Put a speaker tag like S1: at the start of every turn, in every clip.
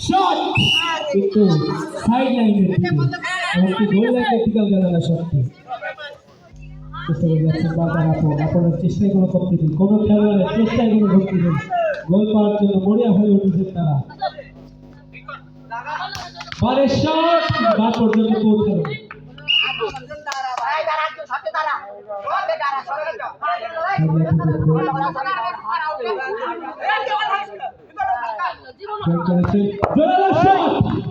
S1: Shot কিন্তু side লাইনের দিকে এমনকি গোল লাইনের দিকেও গেল না শটটি চেষ্টা করে যাচ্ছেন বারবার আপন আপনার চেষ্টায় কোনো করতে নেই কোনো খেলোয়াড়ের চেষ্টায় কোনো ভক্তি নেই গোল পাওয়ার জন্য মরিয়া হয়ে উঠেছেন তারা বারে শট বা পর্যন্ত পৌঁছানো গোল করেছেন জোরালো শট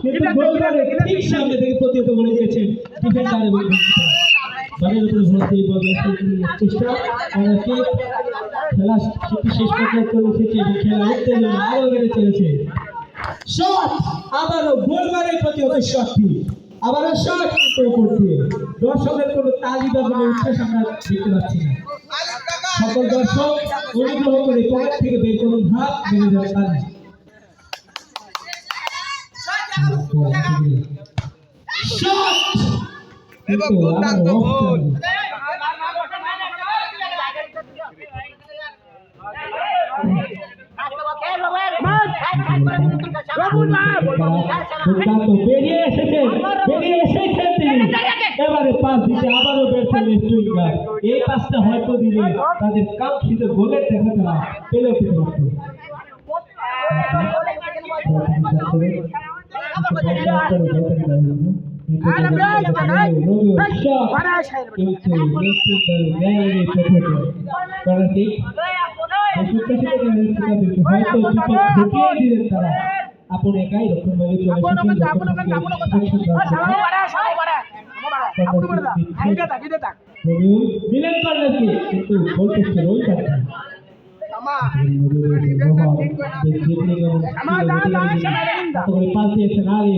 S1: কিন্তু গোলবারে ঠিক সামনে থেকে প্রতিহত করে দিয়েছেন ডিফেন্ডার এবং বারের উপরে ভোট দিয়ে বল চেষ্টা দর্শকের কোনো তালি বা উচ্ছ্বাস আমরা দেখতে পাচ্ছি না সকল দর্শক অনুগ্রহ করে পকেট থেকে বের করুন হাত বেরিয়ে তিনি এবারে পাস দিতে আবারও বেরছেন স্টুইকার এই পাসটা হয়তো দিলে তাদের কাঙ্ক্ষিত গোলের দেখা তারা পেলেও পেতে আপন একাই রক্ষণ ভাবে দিলেন কর্নারকে কিন্তু পোস্টে রোল কাটছে পাস দিয়েছেন আরে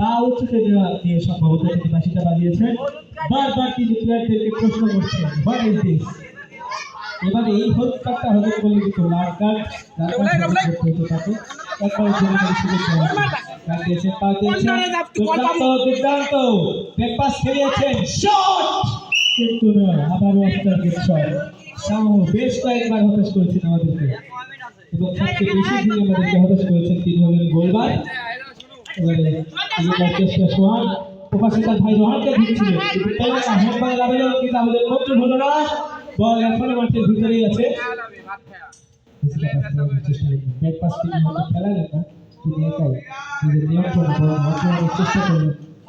S2: নয়।
S1: বারবার তিনি প্লেয়ারদেরকে প্রশ্ন করছেন হোয়াট ইজ দিস এবারে এই হত্যাটা হজম করলে কিন্তু লাল কার্ড লাল কার্ড হতে থাকে। একবারে জন্য সুযোগ দেওয়া হবে। কার্ড দিয়েছেন পাস দিয়েছেন দুর্দান্ত দুর্দান্ত ব্যাকপাস খেলিয়েছেন। শট কিন্তু না আবারও অস্কার শট সামু বেশ কয়েকবার হতাশ করেছেন আমাদেরকে। এবং সবচেয়ে বেশি দিন আমাদেরকে হতাশ করেছেন তিনি হলেন গোলবার। এবারে চেষ্টা সোহান ভাই রোহানকে না বল এখনও মাঠের আছে ব্যাক পাস নিয়ন্ত্রণ চেষ্টা করলেন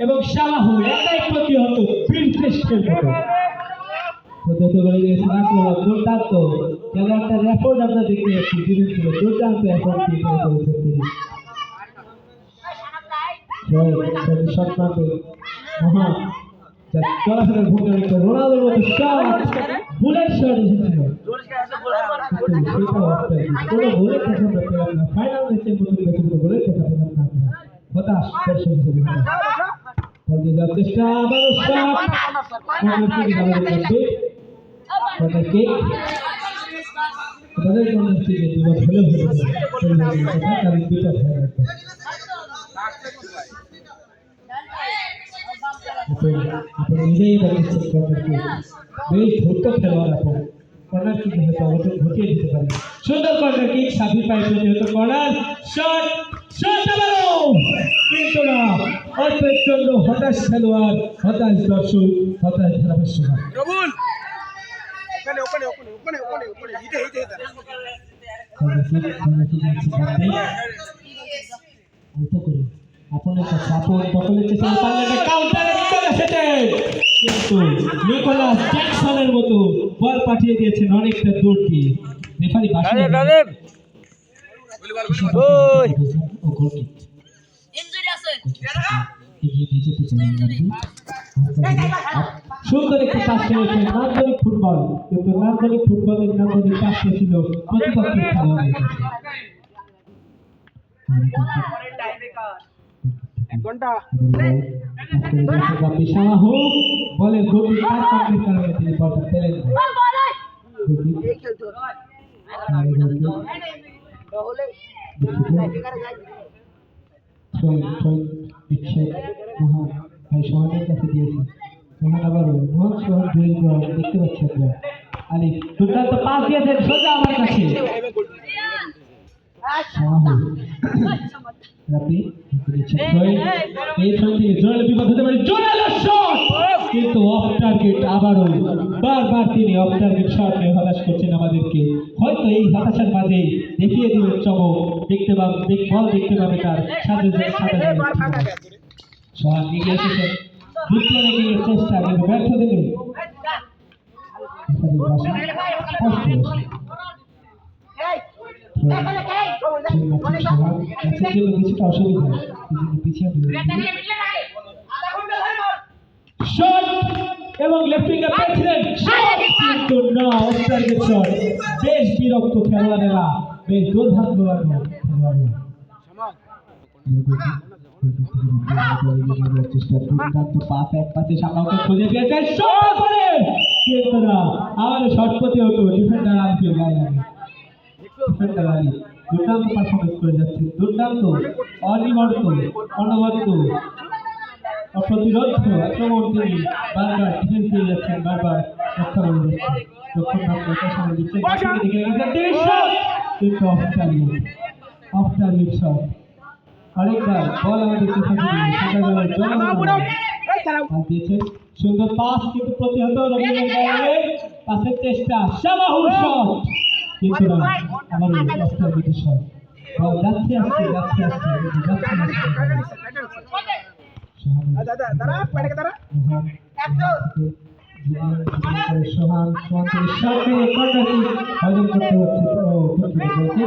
S1: এবং সালাহ একাই প্রতিহত প্রিন্সেসের মতো প্রতিহত করে দিয়েছেন আক্রমণ দুর্দান্ত রেকর্ড আমরা দেখতে পাচ্ছি যিনি ছিল দুর্দান্ত এখন দিয়ে করেছেন তিনি। ভূমিকা রোনালদোর মতো শট বুলেট শট এসেছিল কোনো গোলের কথা পেলাম না ফাইনাল ম্যাচের মতো ম্যাচের মতো গোলের কথা পেলাম না আমরা হতাশ দর্শক হিসেবে বল যাওয়ার চেষ্টা আবারও শট কর্নার থেকে ভালো করবে কর্নার কিক তাদের কর্নার থেকে দুবার হলেও হতে পারে কারণ বিপদ হয়ে গেছে আপনি আপনি নিজেই বলেছেন বেশ ধূর্ত খেলোয়াড় আপনি কর্নার কিক হয়তো অবশ্যই ঘটিয়ে দিতে পারে সুন্দর কর্নার কিক সাফি পাই প্রতিহত কর্নার শট শট আবারও কিন্তু না অল্পের জন্য হতাশ খেলোয়াড় হতাশ দর্শক হতাশ ধারাভাষ্যকার
S2: রবুল ওখানে ওখানে ওখানে ওখানে ওখানে ওখানে হিটে হিটে হিটে
S1: অল্প করে আপনার কাছে আপন দখলের চেষ্টা পারলে কাউন্টারে চলে এসেছেন কিন্তু নিকোলাস জ্যাকসনের মতো বল পাঠিয়ে দিয়েছেন অনেকটা দূর দিয়ে রেফারি বাসি
S2: ওই
S1: ও গোলকিক
S3: ইনজুরি আছে
S1: এগিয়ে নিয়ে যেতে চাই সুন্দর একটি খেলেছেন নান্দনিক ফুটবল কিন্তু নান্দনিক ফুটবলের নান্দনিক ছিল প্রতিপক্ষের খেলোয়াড়ের
S2: এক
S1: ঘণ্টা বলটা মোহন, ভাই সোহানের কাছে দিয়েছে সোহান আবারও মোহন সোহান জয়ী দেখতে পাচ্ছি আলিফ দুর্দান্ত পাস দিয়েছেন সোজা আমার কাছে কিন্তু অফ টার্গেট আবারও বারবার তিনি অফ টার্গেট শট নিয়ে হতাশ করছেন আমাদেরকে হয়তো এই হতাশার মাঝে দেখিয়ে দিবেন চমক দেখতে পাবে বল দেখতে পাবে তার সাথে চেষ্টা কিন্তু ব্যর্থ দিলেন কষ্ট হয়েছে গাছের জন্য কিছুটা অসুবিধা পিছিয়ে শট এবং লেফট উইঙ্গার পেয়েছিলেন। কিন্তু না অফ শট বেশ বিরক্ত খেলোয়াড়েরা। বেশ শট হতো ডিফেন্ডার আনফিল গায়ে লাগে দুর্দান্ত পারফরমেন্স করে যাচ্ছে দুর্দান্ত অনিবর্ত অনবদ্য অপ্রতিরোধ আক্রমণ তিনি বারবার ডিফেন্স দিয়ে যাচ্ছেন বারবার রক্ষা করে যাচ্ছেন চেষ্টা কিন্তু না আমার যাচ্ছে আসছে যাচ্ছে সোহান সাথে হজম করতে হচ্ছে ও বলছে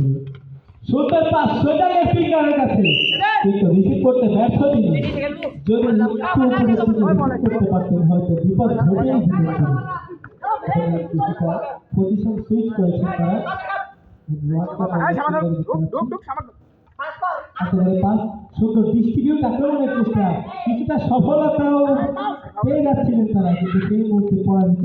S1: রয়েছে সুন্দর পাস সোজা লেফট উইঙ্গারের কাছে। কিন্তু রিসিভ করতে ব্যর্থ তিনি। যদি করতে পারতেন হয়তো বিপদ ঘটেই পজিশন সুইচ করেছেন তারা। সুন্দর ডিস্ট্রিবিউট আক্রমণের চেষ্টা। কিছুটা সফলতাও পেয়ে যাচ্ছিলেন তারা কিন্তু সেই মুহূর্তে পরাজিত।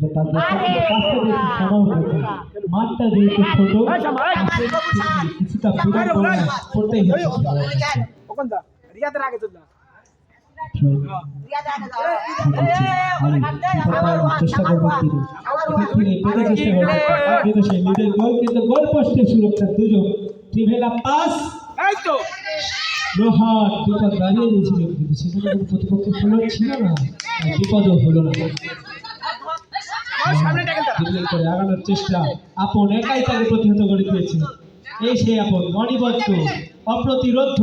S1: আরে সুন্দর পাস দিয়েছে, পাসটা দিয়েছে সামাও হয়েছে। মাঠটা যেহেতু ছোট কিছুটা দূরে পড়ে- পড়তেই হচ্ছে থ্রোইন। চেষ্টা করবেন তিনি তিনি চেষ্টা করবেন সেই মিডল গোল কিন্তু গোল পোস্টে সুরক্ষা দুজন ট্রিভেলা পাস লোহার বিপদ দাঁড়িয়ে দিয়েছিলেন কিন্তু সেখানে প্রতিপক্ষের সুযোগ ছিল না বিপদও হলো না ড্রিবল করে আগানোর চেষ্টা আপন একাই তাকে প্রতিহত করে দিয়েছে। এই সেই আপন অনিবদ্ধ অপ্রতিরোধ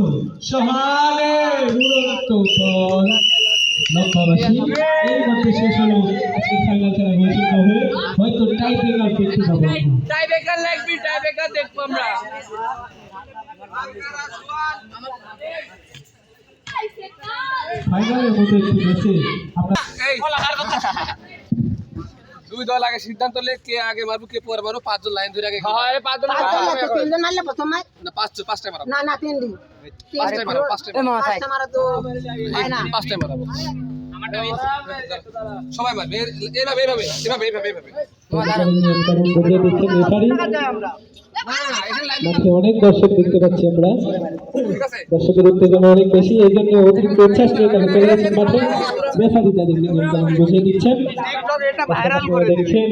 S1: সহানের উড়ন্ত বল লক্ষ্যবাসী এর মধ্যে শেষ হলো আজকে ফাইনাল খেলা ঘোষিত হয়তো টাই ব্রেকার দেখতে পাবো
S2: টাই বেকার লাগবি টাই বেকার দেখব আমরা।
S1: ফাইনালের মতো একটি ম্যাচে আমরা
S2: এই
S4: দুই দল আগে সিদ্ধান্ত লে কে আগে মারবো কে পরে মারবো পাঁচজন লাইন ধরে আগে
S2: হয় পাঁচজন
S5: তিনজন মারলে প্রথম মার
S4: না পাঁচ মারাবো
S5: না না তিন দিন
S4: মারাবো
S5: পাঁচটা মারা তো হয় না
S4: মারাবো সবাই মারবে এ- এইভাবে এইভাবে এইভাবে এইভাবে এইভাবে
S1: মাঠে অনেক দর্শক দেখতে পাচ্ছি আমরা। দর্শকের উত্তেজনা অনেক বেশি এই জন্য অতিরিক্ত উচ্ছ্বাস নিয়ে তারা চলে গেছেন মাঠে। রেফারি তাদের নিয়ম দিচ্ছেন। দেখছেন।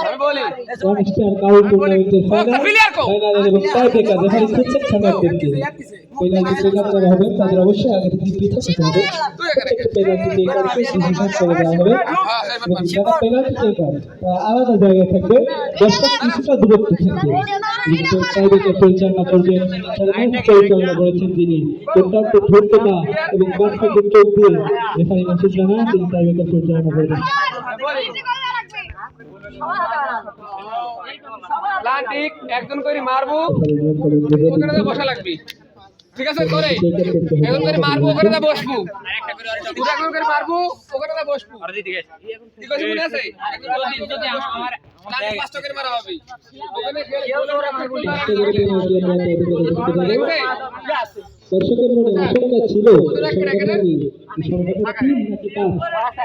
S4: আমি বলি
S1: ওয়ানস্টার কাউল টুর্নামেন্টের ফাইনাল
S4: Clear কো।
S1: ফাইনালের এবং টাই রেফারি খুঁজছেন খেলোয়াড়দেরকে পেনাল্টি ট্রিগার করা হবে তাদের অবশ্যই আগে থেকে পিছিয়ে যেতে হবে।
S4: তুই
S1: পেনাল্টি ট্রিগারকে ডিসিশন করে দেওয়া হবে। এবং যারা পেনাল্টি ট্রিগার আলাদা জায়গায় থাকবে। দর্শক কিছুটা দূরত্ব থাকবে। কিন্তু টাই পরিচালনা করবেন তারা পরিচালনা করেছেন যিনি। অত্যন্ত ধৈর্যতা এবং দর্শকের চোখ দিয়ে রেফারি মাসুদ রানা তিনি টাই পরিচালনা করবেন।
S4: লান্টিক একজন করে মারবো ওখানে। বসা লাগবি ঠিক আছে তোরে একজন করে মারবো ওখানে যা বসবো দুটো একজন করে মারবো ওখানে যা বসবো ঠিক আছে মনে আছে একজন করে মারবো, ওখানে যা বসবো। লান্টিক পাঁচটা করে মারা হবে ওখানে?
S1: দর্শকের মনে আশঙ্কা ছিল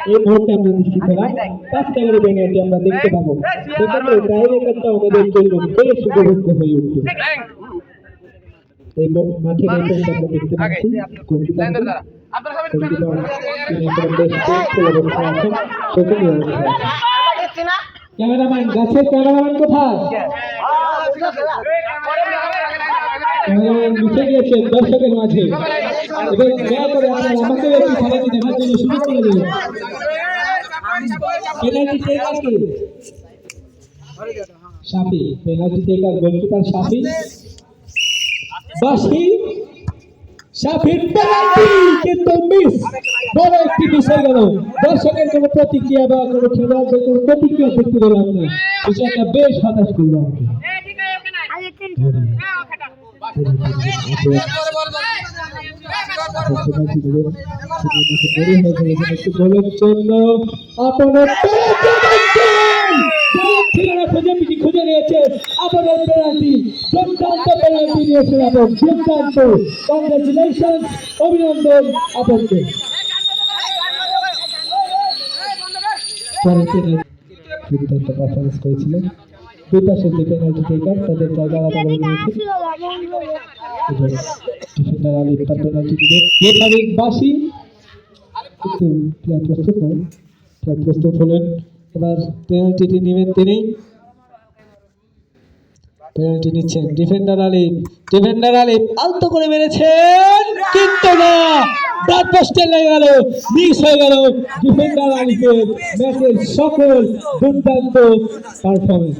S1: এই মুহূর্তে আমরা নিশ্চিত হলাম। পাঁচ টাকার পেনাল্টি আমরা দেখতে পাবো। সেক্ষেত্রে টাইব্রেকারটা আমাদের জন্য বেশ উপভোগ্য হয়ে উঠবে। এই ম- মাঠে আমরা দেখতে পাচ্ছি। ক্যামেরাম্যান গাছের ক্যামেরাম্যান কোথায়? গিয়েছেন দর্শকের মাঝে। এবং দয়া করে আপনারা আমাকেও একটু খেলাটি দেখার জন্য সুযোগ করে দিন। পেনাল্টি টেকার কে? Shafi penalty taker goalkeeper Shafi বাসি সাফির পেনাল্টি কিন্তু মিস। বড় একটি মিস হয়ে গেল। দর্শকের কোনো প্রতিক্রিয়া বা কোনো খেলোয়াড়দের কোনো প্রতিক্রিয়া দেখতে পেলাম না। বিষয়টা বেশ হতাশ করল আমাকে খুঁজে নিয়েছে আপনার পেনাল্টি দুর্দান্ত পেনাল্টি নিয়েছেন আপন দুর্দান্ত অভিনন্দন আপনাকে দুই পাশের যে পেনাল্টি টেকার তাদের জায়গা আলাদা করে নিয়েছে। ডিফেন্ডার আলী তার পেনাল্টি দিবে রেফারির বাসি কিন্তু প্লেয়ার প্রস্তুত নয় প্লেয়ার প্রস্তুত হলেন। এবার পেনাল্টিটি নেবেন তিনি। পেনাল্টি নিচ্ছেন ডিফেন্ডার আলী ডিফেন্ডার আলী আলতো করে মেরেছেন। কিন্তু না ডাক পোস্টে লেগে গেল মিস হয়ে গেল ডিফেন্ডার ম্যাচের সকল দুর্দান্ত পারফরমেন্স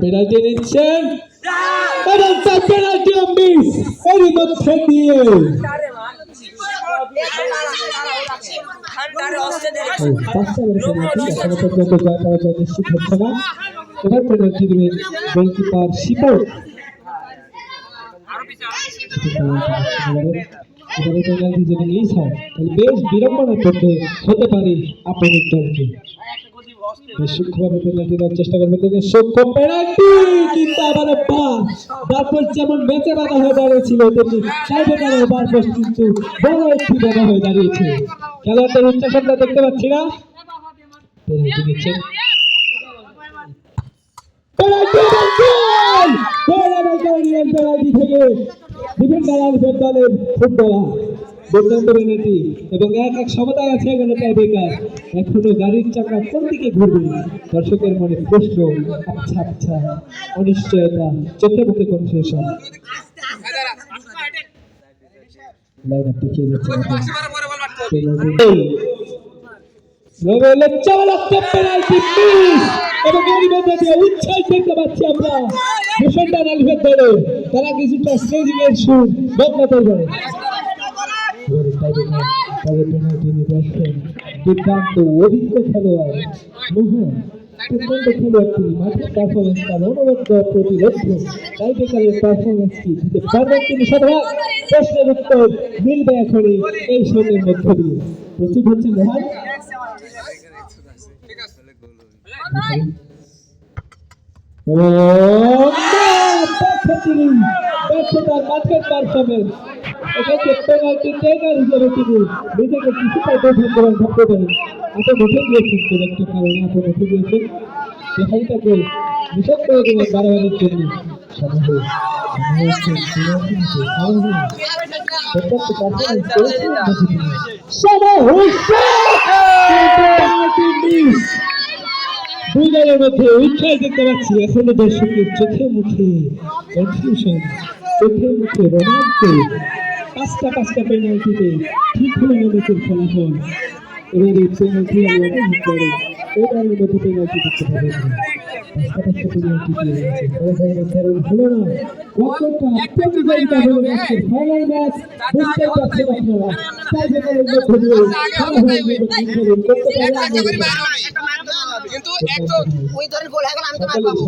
S1: পেনাল্টি নিচ্ছেন পেনাল্টি মিস এরই মধ্যে দিয়ে। নিশ্চিত হচ্ছে না। এবার পেনাল্টি দেবেন গোলকিপার শিপক এবারে পেনাল্টি যদি মিস হয় তাহলে বেশ বিড়ম্বনা করতে হতে পারে আপনাদের দলকে। সূক্ষ্মভাবে চেষ্টা করবে তিনি সূক্ষ্ম পেনাল্টি কিন্তু আবার পাস হয়ে দাঁড়িয়েছিল একটি বাধা হয়ে দাঁড়িয়েছে। খেলোয়াড়দের উচ্চাসনটা দেখতে পাচ্ছি না। পেনাল্টি দলের ফুটবলার। এবং এক এক সমতায় আছে গেল টাইব্রেকার এখনও গাড়ির চাকা কোন দিকে ঘুরবে দর্শকের মনে প্রশ্ন আচ্ছা আচ্ছা অনিশ্চয়তা চোখে মুখে কনফিউশন লাইন আপ দেখিয়ে যাচ্ছে
S4: পরে বল মারতে
S1: পেনাল্টি রোবেলের চালাক্ত পেনাল্টি মিস এবং এর মধ্যে দিয়ে উচ্ছ্বাস দেখতে পাচ্ছি আমরা। ভূষণদান আলিফের দলে তারা কিছুটা স্টেজিং এর সুর বদলাতে পারে। তবে পেনাল্টি নিতে আসছেন দুর্দান্ত অভিজ্ঞ খেলোয়াড় মোহন। দুর্দান্ত খেলোয়াড়টি মাঠের পারফরমেন্স তার অনবদ্য প্রতিরোধ টাইব্রেকারের পারফরমেন্সটি দিতে পারবেন তিনি শতভাগ প্রশ্নের উত্তর মিলবে এখনই এই শোনের মধ্য দিয়ে। প্রস্তুত হচ্ছেন রোহান
S4: ঠিক আছে
S1: ব্যর্থতার মাঠের পারফরমেন্স পেনাল্টি টেকার হিসেবে তিনি নিজেকে কিছুটা দোষণ করে ভাবতে পারেন। আপনি উঠে গিয়েছেন কোন একটা কারণে আপনি উঠে গিয়েছেন। রেফারিটাকে নিষেধ করে বারবারের জন্য দুই চোখে মুখে, কনফিউশন, চোখে মুখে রোমাঞ্চ। পাঁচটা পাঁচটা পেনাল্টিতে ঠিক হলো না ম্যাচের ফলাফল। এবার এই পেনাল্টি আমরা করে এই দলের মধ্যে পেনাল্টি দিতে পারে না
S4: কিন্তু একজন
S5: ওই গোল হয়ে গেল আমি তো মার পাবো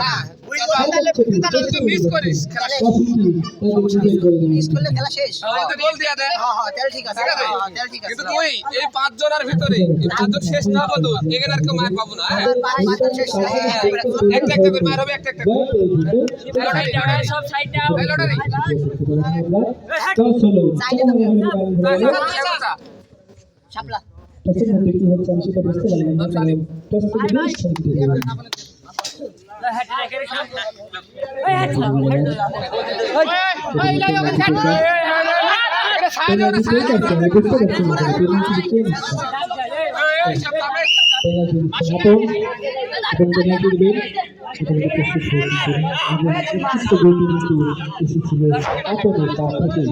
S5: হ্যাঁ ওই গোল হয়ে গেলে
S4: তুই মিস করিস খেলা।
S5: মিস করলে খেলা শেষ।
S4: তুই তো গোল দিয়া দে।
S5: হ্যাঁ হ্যাঁ তাহলে ঠিক আছে। হ্যাঁ তাহলে ঠিক আছে।
S4: কিন্তু তুই এই পাঁচ জনের ভিতরে এই পাঁচজন শেষ না হতো এখানে আর কেউ মার পাবো না হ্যাঁ?
S5: পাঁচজন শেষ
S4: একটা একটা করে মার হবে একটা একটা করে।
S2: সব সাইড দাও
S5: শাপলা
S4: এই লাই ওকে ছাড় এটা ছাড় দে ওটা ছাড় দে এই সব তাবে
S1: আপনাদের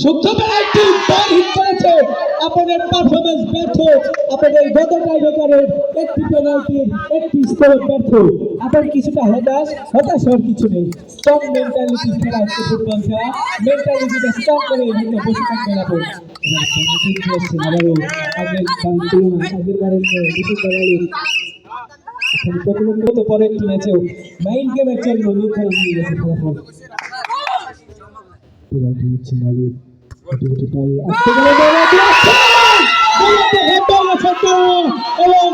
S1: শুদ্ধ একটি বল করেছে। আপনাদের পারফরমেন্স ব্যর্থ। আপনাদের গত টাইব্রেকারের একটি পেনাল্টির একটি স্কোর ব্যর্থ। আপনার কিছুটা হতাশ হতাশ হওয়ার কিছু নেই। স্ট্রং মেন্টালিটি খেলা হচ্ছে ফুটবল খেলা। মেন্টালিটিটা স্ট্রং করে এখানে বসে penalty দিয়েছেন আবারও আগের তুলনায় আগের বারের বিশেষ প্রতিবন্ধকতা পরে একটি ম্যাচেও মাইন্ড গেমের জন্য নির্ধারণ হয়ে গেছে ফলাফল। হেঁটে গেছেন তারা! এবং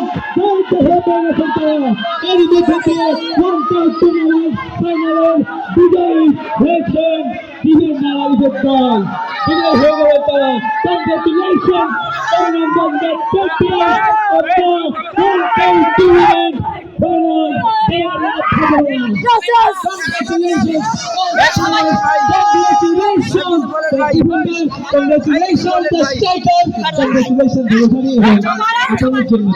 S1: মধ্যে দিয়ে পঞ্চাশ টুর্নামেন্ট ফাইনালের বিজয়ী হয়েছেন টিমের নারায়ণের দল বিজয় হয়ে গেল তারা কংগ্রেচুলেশন অভিনন্দন the Congratulations, the striker! Congratulations, the referee! আপনাদের জন্য